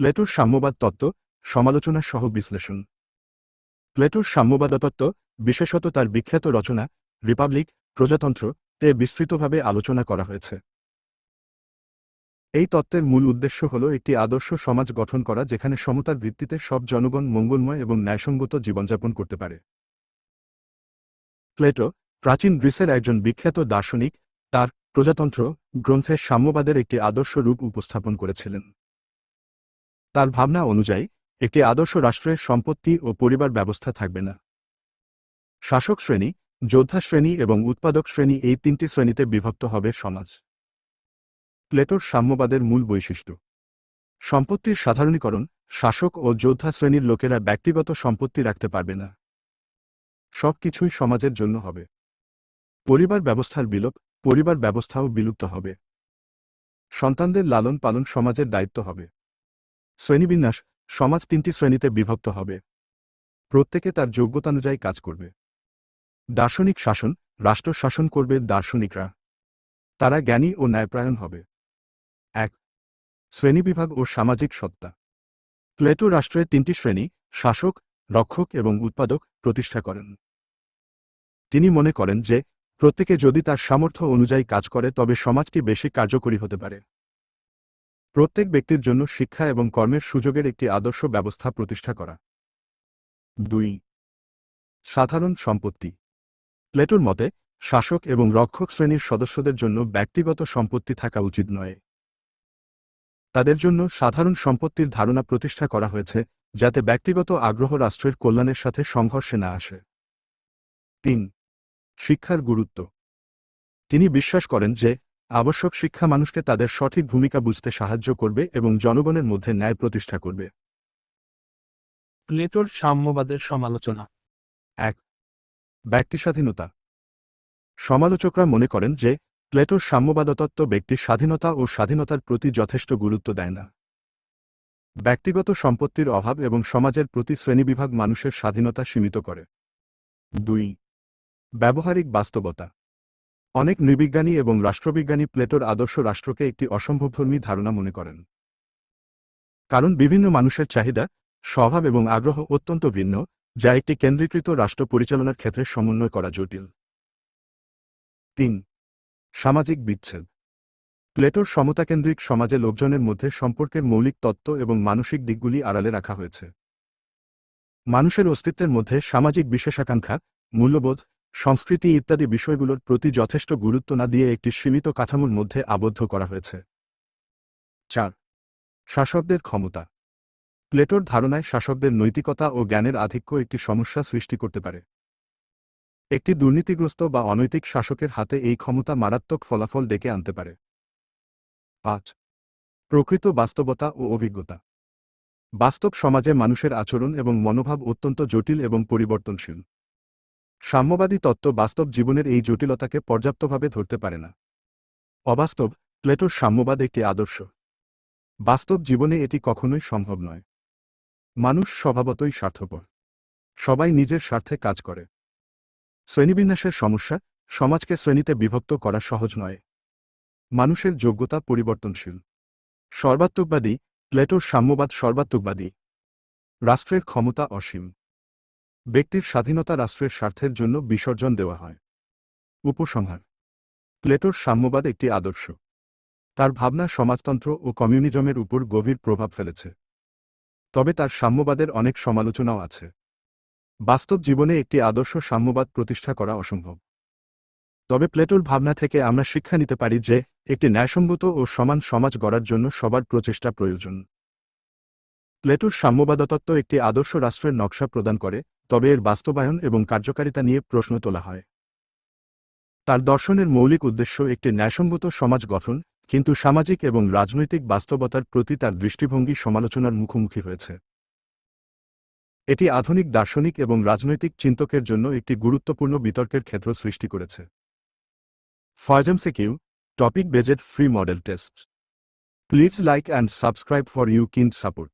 প্লেটোর সাম্যবাদ তত্ত্ব, সমালোচনা সহ বিশ্লেষণ। প্লেটোর সাম্যবাদ তত্ত্ব, বিশেষত তার বিখ্যাত রচনা, রিপাবলিক, প্রজাতন্ত্র, তে বিস্তৃতভাবে আলোচনা করা হয়েছে। এই তত্ত্বের মূল উদ্দেশ্য হল একটি আদর্শ সমাজ গঠন করা, যেখানে সমতার ভিত্তিতে সব জনগণ মঙ্গলময় এবং ন্যায়সঙ্গত জীবনযাপন করতে পারে। প্লেটো, প্রাচীন গ্রিসের একজন বিখ্যাত দার্শনিক, তার প্রজাতন্ত্র গ্রন্থে সাম্যবাদের একটি আদর্শ রূপ উপস্থাপন করেছিলেন। তার ভাবনা অনুযায়ী, একটি আদর্শ রাষ্ট্রের সম্পত্তি ও পরিবার ব্যবস্থা থাকবে না। শাসক শ্রেণি, যোদ্ধা শ্রেণি এবং উৎপাদক শ্রেণি এই তিনটি শ্রেণীতে বিভক্ত হবে সমাজ। প্লেটোর সাম্যবাদের মূল বৈশিষ্ট্য। সম্পত্তির সাধারণীকরণ, শাসক ও যোদ্ধা শ্রেণির লোকেরা ব্যক্তিগত সম্পত্তি রাখতে পারবে না। সবকিছুই সমাজের জন্য হবে। পরিবার ব্যবস্থার বিলোপ, পরিবার ব্যবস্থাও বিলুপ্ত হবে। সন্তানদের লালন পালন সমাজের দায়িত্ব হবে। শ্রেণীবিন্যাস সমাজ তিনটি শ্রেণীতে বিভক্ত হবে। প্রত্যেকে তার যোগ্যতানুযায়ী কাজ করবে। দার্শনিক শাসন, রাষ্ট্র শাসন করবে দার্শনিকরা। তারা জ্ঞানী ও ন্যায়প্রায়ণ হবে। এক, শ্রেণীবিভাগ ও সামাজিক সত্তা। প্লেটো রাষ্ট্রের তিনটি শ্রেণি, শাসক, রক্ষক এবং উৎপাদক, প্রতিষ্ঠা করেন। তিনি মনে করেন যে, প্রত্যেকে যদি তার সামর্থ্য অনুযায়ী কাজ করে তবে সমাজটি বেশি কার্যকরী হতে পারে। প্রত্যেক ব্যক্তির জন্য শিক্ষা এবং কর্মের সুযোগের একটি আদর্শ ব্যবস্থা প্রতিষ্ঠা করা। দুই, সাধারণ সম্পত্তি। প্লেটোর মতে, শাসক এবং রক্ষক শ্রেণির সদস্যদের জন্য ব্যক্তিগত সম্পত্তি থাকা উচিত নয়। তাদের জন্য সাধারণ সম্পত্তির ধারণা প্রতিষ্ঠা করা হয়েছে, যাতে ব্যক্তিগত আগ্রহ রাষ্ট্রের কল্যাণের সাথে সংঘর্ষে না আসে। তিন, শিক্ষার গুরুত্ব। তিনি বিশ্বাস করেন যে আবশ্যক শিক্ষা মানুষকে তাদের সঠিক ভূমিকা বুঝতে সাহায্য করবে এবং জনগণের মধ্যে ন্যায় প্রতিষ্ঠা করবে। প্লেটোর সাম্যবাদের সমালোচনা। ব্যক্তিস্বাধীনতা। সমালোচকরা মনে করেন যে প্লেটোর সাম্যবাদতত্ত্ব ব্যক্তির স্বাধীনতা ও স্বাধীনতার প্রতি যথেষ্ট গুরুত্ব দেয় না। ব্যক্তিগত সম্পত্তির অভাব এবং সমাজের প্রতি শ্রেণীবিভাগ মানুষের স্বাধীনতা সীমিত করে। দুই ব্যবহারিক বাস্তবতা। অনেক নৃবিজ্ঞানী এবং রাষ্ট্রবিজ্ঞানী প্লেটোর আদর্শ রাষ্ট্রকে একটি অসম্ভবধর্মী ধারণা মনে করেন। কারণ বিভিন্ন মানুষের চাহিদা, স্বভাব এবং আগ্রহ অত্যন্ত ভিন্ন, যা একটি কেন্দ্রীকৃত রাষ্ট্র পরিচালনার ক্ষেত্রে সমন্বয় করা জটিল। তিন, সামাজিক বিচ্ছেদ। প্লেটোর সমতাকেন্দ্রিক সমাজে লোকজনের মধ্যে সম্পর্কের মৌলিক তত্ত্ব এবং মানসিক দিকগুলি আড়ালে রাখা হয়েছে। মানুষের অস্তিত্বের মধ্যে সামাজিক বিশেষাকাঙ্ক্ষা, মূল্যবোধ সংস্কৃতি ইত্যাদি বিষয়গুলোর প্রতি যথেষ্ট গুরুত্ব না দিয়ে একটি সীমিত কাঠামোর মধ্যে আবদ্ধ করা হয়েছে। চার, শাসকদের ক্ষমতা। প্লেটোর ধারণায় শাসকদের নৈতিকতা ও জ্ঞানের আধিক্য একটি সমস্যা সৃষ্টি করতে পারে। একটি দুর্নীতিগ্রস্ত বা অনৈতিক শাসকের হাতে এই ক্ষমতা মারাত্মক ফলাফল ডেকে আনতে পারে। পাঁচ, প্রকৃত বাস্তবতা ও অভিজ্ঞতা। বাস্তব সমাজে মানুষের আচরণ এবং মনোভাব অত্যন্ত জটিল এবং পরিবর্তনশীল। সাম্যবাদী তত্ত্ব বাস্তব জীবনের এই জটিলতাকে পর্যাপ্তভাবে ধরতে পারে না। অবাস্তব, প্লেটোর সাম্যবাদ একটি আদর্শ। বাস্তব জীবনে এটি কখনোই সম্ভব নয়। মানুষ স্বভাবতই স্বার্থপর। সবাই নিজের স্বার্থে কাজ করে। শ্রেণীবিন্যাসের সমস্যা, সমাজকে শ্রেণীতে বিভক্ত করা সহজ নয়। মানুষের যোগ্যতা পরিবর্তনশীল। সর্বাত্মকবাদী, প্লেটোর সাম্যবাদ সর্বাত্মকবাদী। রাষ্ট্রের ক্ষমতা অসীম। ব্যক্তির স্বাধীনতা রাষ্ট্রের স্বার্থের জন্য বিসর্জন দেওয়া হয়। উপসংহার। প্লেটোর সাম্যবাদ একটি আদর্শ। তার ভাবনা সমাজতন্ত্র ও কমিউনিজমের উপর গভীর প্রভাব ফেলেছে। তবে তার সাম্যবাদের অনেক সমালোচনাও আছে। বাস্তব জীবনে একটি আদর্শ সাম্যবাদ প্রতিষ্ঠা করা অসম্ভব। তবে প্লেটোর ভাবনা থেকে আমরা শিক্ষা নিতে পারি যে, একটি ন্যায়সঙ্গত ও সমান সমাজ গড়ার জন্য সবার প্রচেষ্টা প্রয়োজন। প্লেটোর সাম্যবাদতত্ত্ব একটি আদর্শ রাষ্ট্রের নকশা প্রদান করে তবে এর বাস্তবায়ন এবং কার্যকারিতা নিয়ে প্রশ্ন তোলা হয়। তার দর্শনের মৌলিক উদ্দেশ্য একটি ন্যায়সঙ্গত সমাজ গঠন, কিন্তু সামাজিক এবং রাজনৈতিক বাস্তবতার প্রতি তার দৃষ্টিভঙ্গি সমালোচনার মুখোমুখি হয়েছে। এটি আধুনিক দার্শনিক এবং রাজনৈতিক চিন্তকের জন্য একটি গুরুত্বপূর্ণ বিতর্কের ক্ষেত্র সৃষ্টি করেছে। ফয়জমসেকিউ topic based free model test. Please like and subscribe for you kind support.